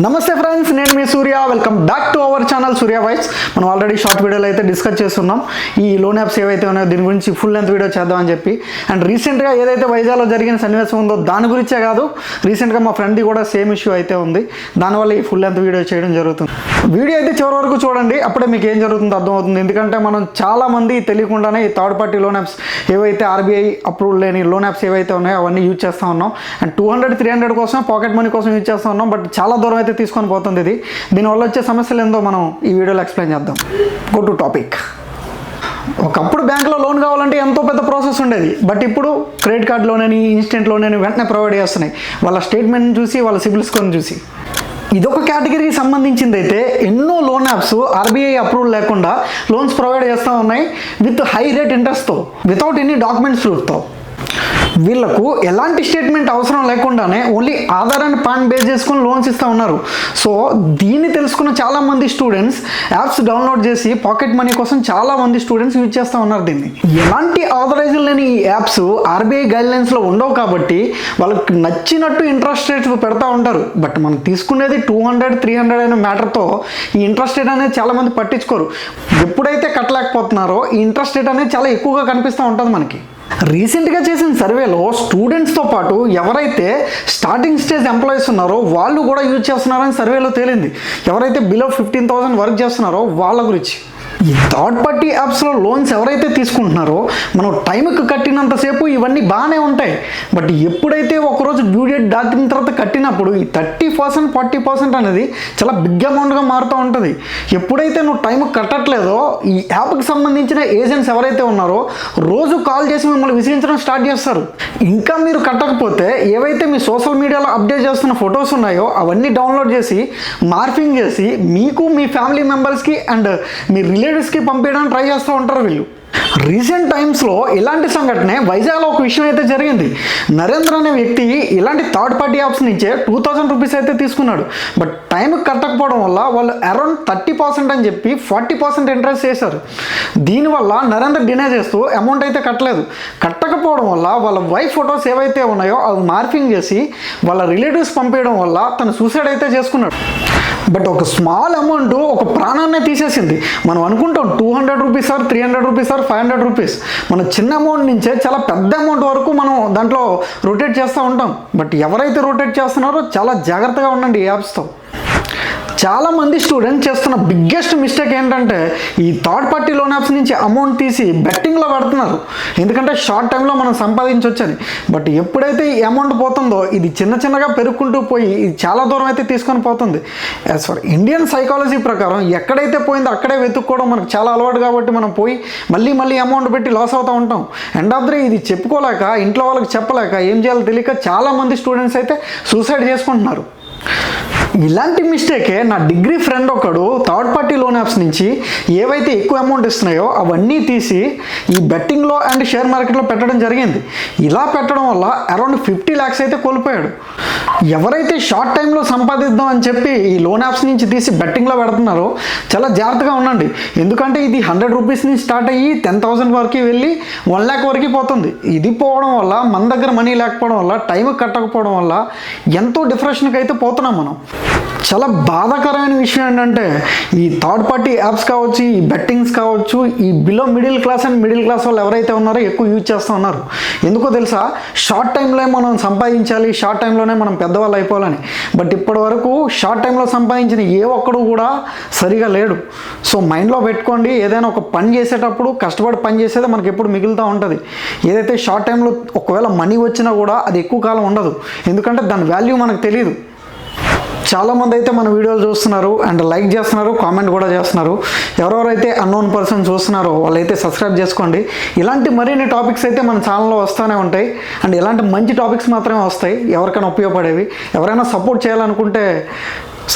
నమస్తే ఫ్రెండ్స్ నేను మీ Surya. Welcome back to our channel Surya vice మనం ఆల్రెడీ షార్ట్ వీడియోలో అయితే డిస్కస్ చేస్తున్నాం ఈ లోన్ యాప్స్ ఏవైతే ఉన్నాయో దీని గురించి ఫుల్ లెంత్ వీడియో చేద్దామని చెప్పి. అండ్ రీసెంట్గా ఏదైతే వైజాగ్లో జరిగిన సన్నివేశం ఉందో దాని గురించే కాదు రీసెంట్గా మా ఫ్రెండ్ది కూడా సేమ్ ఇష్యూ అయితే ఉంది. దానివల్ల ఈ ఫుల్ లెంత్ వీడియో చేయడం జరుగుతుంది. వీడియో అయితే చివరి వరకు చూడండి అప్పుడే మీకు ఏం జరుగుతుందో అర్థమవుతుంది. ఎందుకంటే మనం చాలా మంది తెలియకుండానే ఈ థర్డ్ పార్టీ లోన్ యాప్స్ ఏవైతే ఆర్బీఐ అప్రూవ్ లేని లోన్ యాప్స్ ఏవైతే ఉన్నాయో అవన్నీ యూజ్ చేస్తూ ఉన్నాం. And two hundred three hundred కోసం పాకెట్ మనీ కోసం యూజ్ చేస్తూ ఉన్నాం. బట్ చాలా దూరం అయితే తీసుకొని పోతుంది ఇది. దీనివల్ల వచ్చే సమస్యలు ఏందో మనం ఈ వీడియోలో ఎక్స్ప్లెయిన్ చేద్దాం. గో టు టాపిక్ ఒకప్పుడు బ్యాంకులో లోన్ కావాలంటే ఎంతో పెద్ద ప్రాసెస్ ఉండేది. బట్ ఇప్పుడు క్రెడిట్ కార్డ్ లోన్ అని ఇన్స్టెంట్ లోన్ అని వెంటనే ప్రొవైడ్ చేస్తున్నాయి. వాళ్ళ స్టేట్మెంట్ చూసి వాళ్ళ సిబిల్ స్కోర్ని చూసి. ఇదొక కేటగిరీకి సంబంధించింది అయితే ఎన్నో లోన్ యాప్స్ ఆర్బీఐ అప్రూవల్ లేకుండా లోన్స్ ప్రొవైడ్ చేస్తూ ఉన్నాయి విత్ హై రేట్ ఇంట్రెస్ట్తో వితౌట్ ఎనీ డాక్యుమెంట్స్ ప్రూఫ్తో వీళ్ళకు ఎలాంటి స్టేట్మెంట్ అవసరం లేకుండానే only Aadhaar and PAN base చేసుకుని లోన్స్ ఇస్తూ ఉన్నారు. సో దీన్ని తెలుసుకున్న చాలా మంది స్టూడెంట్స్ యాప్స్ డౌన్లోడ్ చేసి పాకెట్ మనీ కోసం చాలా మంది స్టూడెంట్స్ యూజ్ చేస్తూ ఉన్నారు దీన్ని. ఎలాంటి ఆథరైజ్ లేని ఈ యాప్స్ ఆర్బీఐ గైడ్లైన్స్లో ఉండవు కాబట్టి వాళ్ళకి నచ్చినట్టు ఇంట్రెస్ట్ రేట్స్ పెడతా ఉంటారు. బట్ మనం తీసుకునేది టూ హండ్రెడ్ త్రీ హండ్రెడ్ అనే మ్యాటర్తో ఈ ఇంట్రెస్ట్ రేట్ అనేది చాలా మంది పట్టించుకోరు. ఎప్పుడైతే కట్టలేకపోతున్నారో ఈ ఇంట్రెస్ట్ రేట్ అనేది చాలా ఎక్కువగా కనిపిస్తూ ఉంటుంది మనకి. రీసెంట్గా చేసిన సర్వేలో స్టూడెంట్స్తో పాటు ఎవరైతే స్టార్టింగ్ స్టేజ్ ఎంప్లాయీస్ ఉన్నారో వాళ్ళు కూడా యూజ్ చేస్తున్నారని సర్వేలో తేలింది. ఎవరైతే బిలో ఫిఫ్టీన్ థౌసండ్ వర్క్ చేస్తున్నారో వాళ్ళ గురించి. ఈ థర్డ్ పార్టీ యాప్స్లో లోన్స్ ఎవరైతే తీసుకుంటున్నారో మనం టైంకి కట్టినంతసేపు ఇవన్నీ బాగానే ఉంటాయి. బట్ ఎప్పుడైతే ఒకరోజు డ్యూ డేట్ దాటిన తర్వాత కట్టినప్పుడు ఈ థర్టీ పర్సెంట్ ఫార్టీ పర్సెంట్ అనేది చాలా బిగ్ అమౌంట్గా మారుతూ ఉంటుంది. ఎప్పుడైతే నువ్వు టైంకి కట్టట్లేదో ఈ యాప్కి సంబంధించిన ఏజెంట్స్ ఎవరైతే ఉన్నారో రోజు కాల్ చేసి మిమ్మల్ని విసిగించడం స్టార్ట్ చేస్తారు. ఇంకా మీరు కట్టకపోతే ఏవైతే మీ సోషల్ మీడియాలో అప్డేట్ చేస్తున్న ఫొటోస్ ఉన్నాయో అవన్నీ డౌన్లోడ్ చేసి మార్ఫింగ్ చేసి మీకు మీ ఫ్యామిలీ మెంబర్స్కి అండ్ మీ రిలేటివ్స్కి పంపించడానికి ట్రై చేస్తూ ఉంటారు వీళ్ళు. రీసెంట్ టైమ్స్లో ఇలాంటి సంఘటనే వైజాగ్లో ఒక విషయం అయితే జరిగింది. నరేంద్ర అనే వ్యక్తి ఇలాంటి థర్డ్ పార్టీ యాప్స్ నుంచే టూ థౌజండ్ రూపీస్ అయితే తీసుకున్నాడు. బట్ టైంకి కట్టకపోవడం వల్ల వాళ్ళు అరౌండ్ థర్టీ పర్సెంట్ అని చెప్పి ఫార్టీ పర్సెంట్ ఇంట్రెస్ట్ చేశారు. దీనివల్ల నరేంద్ర డినే చేస్తూ అమౌంట్ అయితే కట్టలేదు. కట్టకపోవడం వల్ల వాళ్ళ వైఫ్ ఫొటోస్ ఏవైతే ఉన్నాయో అవి మార్ఫింగ్ చేసి వాళ్ళ రిలేటివ్స్ పంపించడం వల్ల తను సూసైడ్ అయితే చేసుకున్నాడు. బట్ ఒక స్మాల్ అమౌంట్ ఒక ప్రాణాన్నే తీసేసింది. మనం అనుకుంటాం two hundred rupees or three hundred rupees or five hundred rupees. మన చిన్న అమౌంట్ నుంచే చాలా పెద్ద అమౌంట్ వరకు మనం దాంట్లో రొటేట్ చేస్తూ ఉంటాం. బట్ ఎవరైతే రొటేట్ చేస్తున్నారో చాలా జాగ్రత్తగా ఉండండి ఈ యాప్స్తో చాలా మంది స్టూడెంట్స్ చేస్తున్న బిగ్గెస్ట్ మిస్టేక్ ఏంటంటే ఈ థర్డ్ పార్టీ లోన్ యాప్స్ నుంచి అమౌంట్ తీసి బెట్టింగ్లో పెడుతున్నారు. ఎందుకంటే షార్ట్ టైంలో మనం సంపాదించవచ్చని బట్ ఎప్పుడైతే ఈ అమౌంట్ పోతుందో ఇది చిన్న చిన్నగా పెరుక్కుంటూ పోయి ఇది చాలా దూరం అయితే తీసుకొని పోతుంది. యాజ్ ఫర్ ఇండియన్ సైకాలజీ ప్రకారం ఎక్కడైతే పోయిందో అక్కడే వెతుక్కోవడం మనకు చాలా అలవాటు కాబట్టి మనం పోయి మళ్ళీ మళ్ళీ అమౌంట్ పెట్టి లాస్ అవుతూ ఉంటాం. ఎండ్ ఆఫ్ ద డే ఇది చెప్పుకోలేక ఇంట్లో వాళ్ళకి చెప్పలేక ఏం చేయాలో తెలియక చాలా మంది స్టూడెంట్స్ అయితే సూసైడ్ చేసుకుంటున్నారు. ఇలాంటి మిస్టేకే నా డిగ్రీ ఫ్రెండ్ ఒకడు థర్డ్ పార్టీ లోన్ యాప్స్ నుంచి ఏవైతే ఎక్కువ అమౌంట్ ఇస్తున్నాయో అవన్నీ తీసి ఈ బెట్టింగ్లో అండ్ షేర్ మార్కెట్లో పెట్టడం జరిగింది. ఇలా పెట్టడం వల్ల అరౌండ్ ఫిఫ్టీ ల్యాక్స్ అయితే కోల్పోయాడు. ఎవరైతే షార్ట్ టైంలో సంపాదిద్దాం అని చెప్పి ఈ లోన్ యాప్స్ నుంచి తీసి బెట్టింగ్లో పెడుతున్నారో చాలా జాగ్రత్తగా ఉండండి. ఎందుకంటే ఇది హండ్రెడ్ రూపీస్ నుంచి స్టార్ట్ అయ్యి టెన్ థౌసండ్ వరకు వెళ్ళి వన్ ల్యాక్ వరకు పోతుంది. ఇది పోవడం వల్ల మన దగ్గర మనీ లేకపోవడం వల్ల టైం కట్టకపోవడం వల్ల ఎంతో డిప్రెషన్కి అయితే పోతున్నాం మనం. చాలా బాధాకరమైన విషయం ఏంటంటే ఈ థర్డ్ పార్టీ యాప్స్ కావచ్చు ఈ బెట్టింగ్స్ కావచ్చు ఈ below middle class and middle class వాళ్ళు ఎవరైతే ఉన్నారో ఎక్కువ యూజ్ చేస్తూ ఉన్నారు. ఎందుకో తెలుసా? షార్ట్ టైంలో మనం సంపాదించాలి షార్ట్ టైంలోనే మనం పెద్దవాళ్ళు అయిపోవాలని. బట్ ఇప్పటి వరకు షార్ట్ టైంలో సంపాదించిన ఏ ఒక్కడు కూడా సరిగా లేడు. సో మైండ్లో పెట్టుకోండి ఏదైనా ఒక పని చేసేటప్పుడు కష్టపడి పని చేసేది మనకి ఎప్పుడు మిగులుతూ ఉంటుంది. ఏదైతే షార్ట్ టైంలో ఒకవేళ మనీ వచ్చినా కూడా అది ఎక్కువ కాలం ఉండదు. ఎందుకంటే దాని వాల్యూ మనకు తెలియదు చాలామంది అయితే మన వీడియోలు చూస్తున్నారు అండ్ లైక్ చేస్తున్నారు కామెంట్ కూడా చేస్తున్నారు. ఎవరెవరైతే అన్నోన్ పర్సన్ చూస్తున్నారో వాళ్ళైతే సబ్స్క్రైబ్ చేసుకోండి. ఇలాంటి మరిన్ని టాపిక్స్ అయితే మన ఛానల్లో వస్తూనే ఉంటాయి. అండ్ ఇలాంటి మంచి టాపిక్స్ మాత్రమే వస్తాయి ఎవరికైనా ఉపయోగపడేవి. ఎవరైనా సపోర్ట్ చేయాలనుకుంటే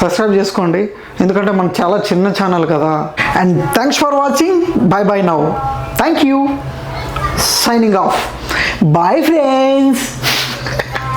సబ్స్క్రైబ్ చేసుకోండి. ఎందుకంటే మనం చాలా చిన్న ఛానల్ కదా. And thanks for watching bye bye now thank you signing off bye friends